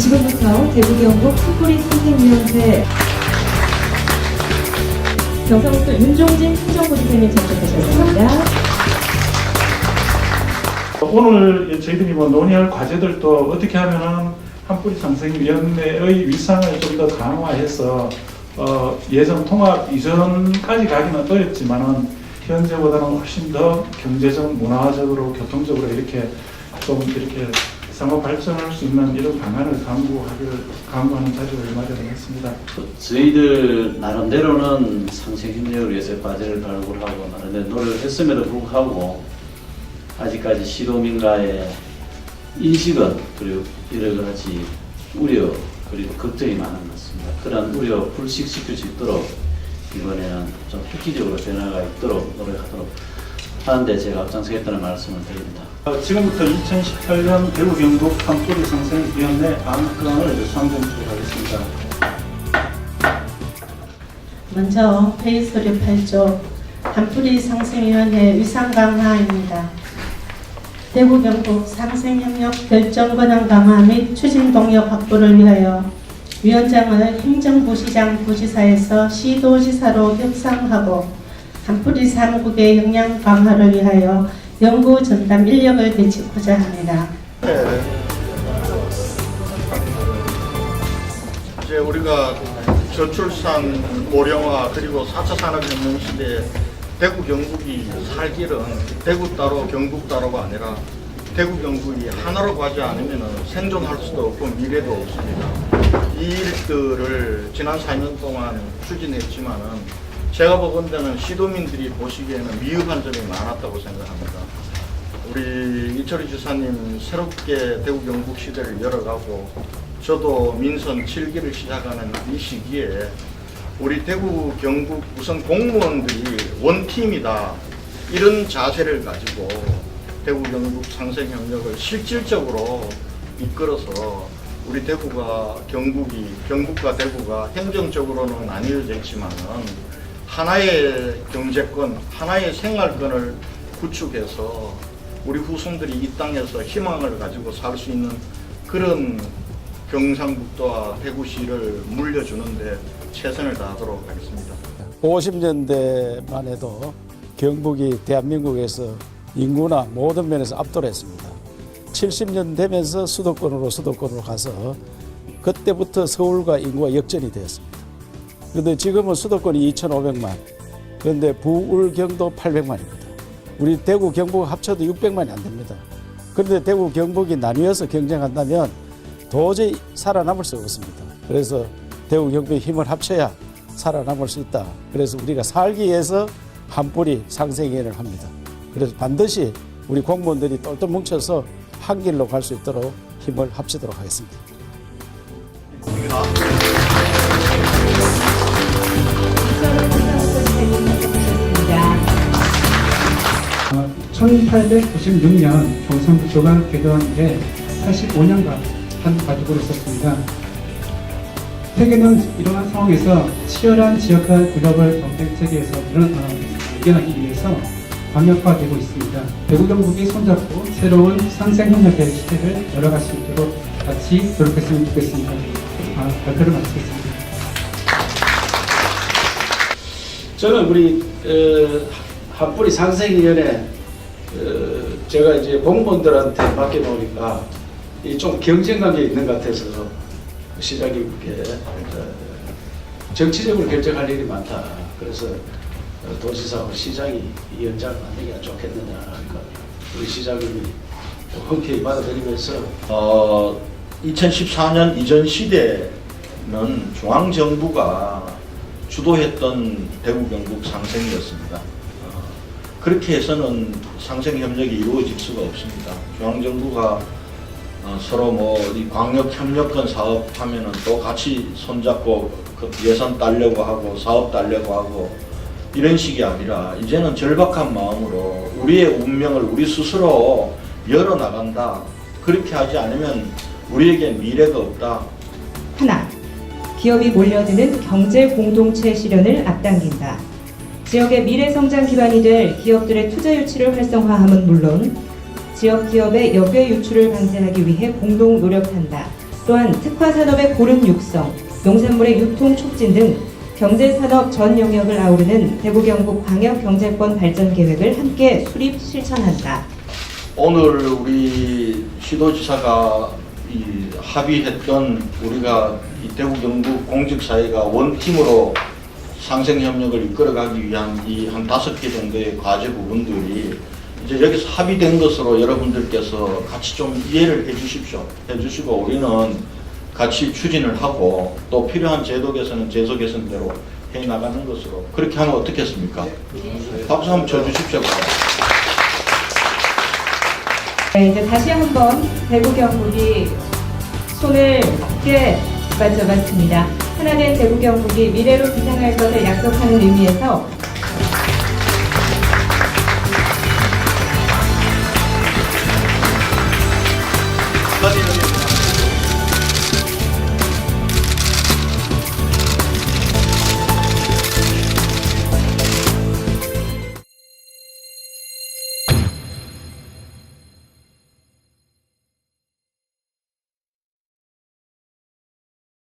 지금부터 대구경북 풋볼이 선생위원회 경상북도 윤종진 행정부지사님 접촉하셨습니다. 오늘 저희들이 뭐 논의할 과제들도 어떻게 하면은 한뿌리 상생위원회의 위상을 좀 더 강화해서 어, 예전 통합 이전까지 가기는 어렵지만은 현재보다는 훨씬 더 경제적, 문화적으로, 교통적으로 이렇게 좀 이렇게 상호 발전할 수 있는 이런 방안을 강구하기를 강구하는 자리를 마련했습니다. 저희들 나름대로는 상생 협력을 위해서 과제를 발굴하고 나름대로 노력을 했음에도 불구하고 아직까지 시도민가의 인식은 그리고 여러 가지 우려 그리고 걱정이 많은 것 같습니다. 그런 우려 불식시킬 수 있도록 이번에는 좀 획기적으로 변화가 있도록 노력하도록 하는데 제가 앞장서겠다는 말씀을 드립니다. 어, 지금부터 2018년 대구 경북 한뿌리 상생위원회 안건을 상정토록 하겠습니다. 먼저 회의 서류 8조 한뿌리 상생위원회 위상 강화입니다. 대구 경북 상생협력 결정 권한 강화 및 추진 동력 확보를 위하여 위원장을 행정부시장 부지사에서 시도지사로 협상하고 한뿌리 사무국의 역량 강화를 위하여 연구 전담 인력을 배치하고자 합니다. 이제 우리가 저출산 고령화 그리고 4차 산업혁명 시대에 대구 경북이 살 길은 대구 따로 경북 따로가 아니라 대구 경북이 하나로 가지 않으면 생존할 수도 없고 미래도 없습니다. 이 일들을 지난 4년 동안 추진했지만은 제가 보건대는 시도민들이 보시기에는 미흡한 점이 많았다고 생각합니다. 우리 이철희 지사님 새롭게 대구 경북 시대를 열어가고 저도 민선 7기를 시작하는 이 시기에 우리 대구 경북 우선 공무원들이 원팀이다 이런 자세를 가지고 대구 경북 상생 협력을 실질적으로 이끌어서 우리 대구가 경북이 경북과 대구가 행정적으로는 나뉘어져 있지만은 하나의 경제권, 하나의 생활권을 구축해서 우리 후손들이 이 땅에서 희망을 가지고 살 수 있는 그런 경상북도와 대구시를 물려주는데 최선을 다하도록 하겠습니다. 50년대만 해도 경북이 대한민국에서 인구나 모든 면에서 압도했습니다. 70년 되면서 수도권으로 수도권으로 가서 그때부터 서울과 인구가 역전이 되었습니다. 그런데 지금은 수도권이 2,500만, 그런데 부울 경도 800만입니다. 우리 대구 경북 합쳐도 600만이 안 됩니다. 그런데 대구 경북이 나뉘어서 경쟁한다면 도저히 살아남을 수 없습니다. 그래서 대구 경북의 힘을 합쳐야 살아남을 수 있다. 그래서 우리가 살기 위해서 한 뿌리 상생회를 합니다. 그래서 반드시 우리 공무원들이 똘똘 뭉쳐서 한 길로 갈 수 있도록 힘을 합치도록 하겠습니다. 1896년 경상북도가 개도한 이래 85년간 한 가족으로 있었습니다. 세계는 이러한 상황에서 치열한 지역간 글로벌 경쟁 체계에서 이겨나기 위해서 강력화되고 있습니다. 대구 경북이 손잡고 새로운 상생 협력의 시대를 열어갈 수 있도록 같이 노력했으면 좋겠습니다. 아, 발표를 마치겠습니다. 저는 우리 어, 한뿌리 상생위원회 어, 제가 이제 공무원들한테 맡겨놓으니까 이좀 경쟁관계 있는 것 같아서 시장이 그렇게 어, 정치적으로 결정할 일이 많다. 그래서 어, 도지사하고 시장이 이 연장을 만들기가 좋겠느냐 하니까 우리 시장님이 또 흔쾌히 받아들이면서 어, 2014년 이전 시대는 중앙정부가 주도했던 대구 경북 상생이었습니다. 어, 그렇게 해서는 상생 협력이 이루어질 수가 없습니다. 중앙정부가 어, 서로 뭐이 광역 협력권 사업 하면은 또 같이 손잡고 그 예산 따려고 하고 사업 따려고 하고 이런 식이 아니라 이제는 절박한 마음으로 우리의 운명을 우리 스스로 열어 나간다. 그렇게 하지 않으면 우리에게 미래가 없다. 하나, 기업이 몰려드는 경제 공동체 실현을 앞당긴다. 지역의 미래 성장 기반이 될 기업들의 투자 유치를 활성화함은 물론 지역 기업의 역외 유출을 방지하기 위해 공동 노력한다. 또 또한 특화 산업의 고른 육성, 농산물의 유통 촉진 등 경제 산업 전 영역을 아우르는 대구 경북 광역 경제권 발전 계획을 함께 수립 실천한다. 오늘 우리 시도지사가 이 합의했던 우리가 이 대구 경북 공직사회가 원팀으로 상생 협력을 이끌어가기 위한 이 한 다섯 개 정도의 과제 부분들이 이제 여기서 합의된 것으로 여러분들께서 같이 좀 이해를 해 주십시오. 해 주시고 우리는 같이 추진을 하고 또 필요한 제도 개선은 제도 개선대로 해 나가는 것으로 그렇게 하면 어떻겠습니까? 박수 한번 쳐 주십시오. 네, 이제 다시 한번 대구 경북이 손을 함께 맞춰봤습니다. 하나된 대구 경북이 미래로 비상할 것을 약속하는 의미에서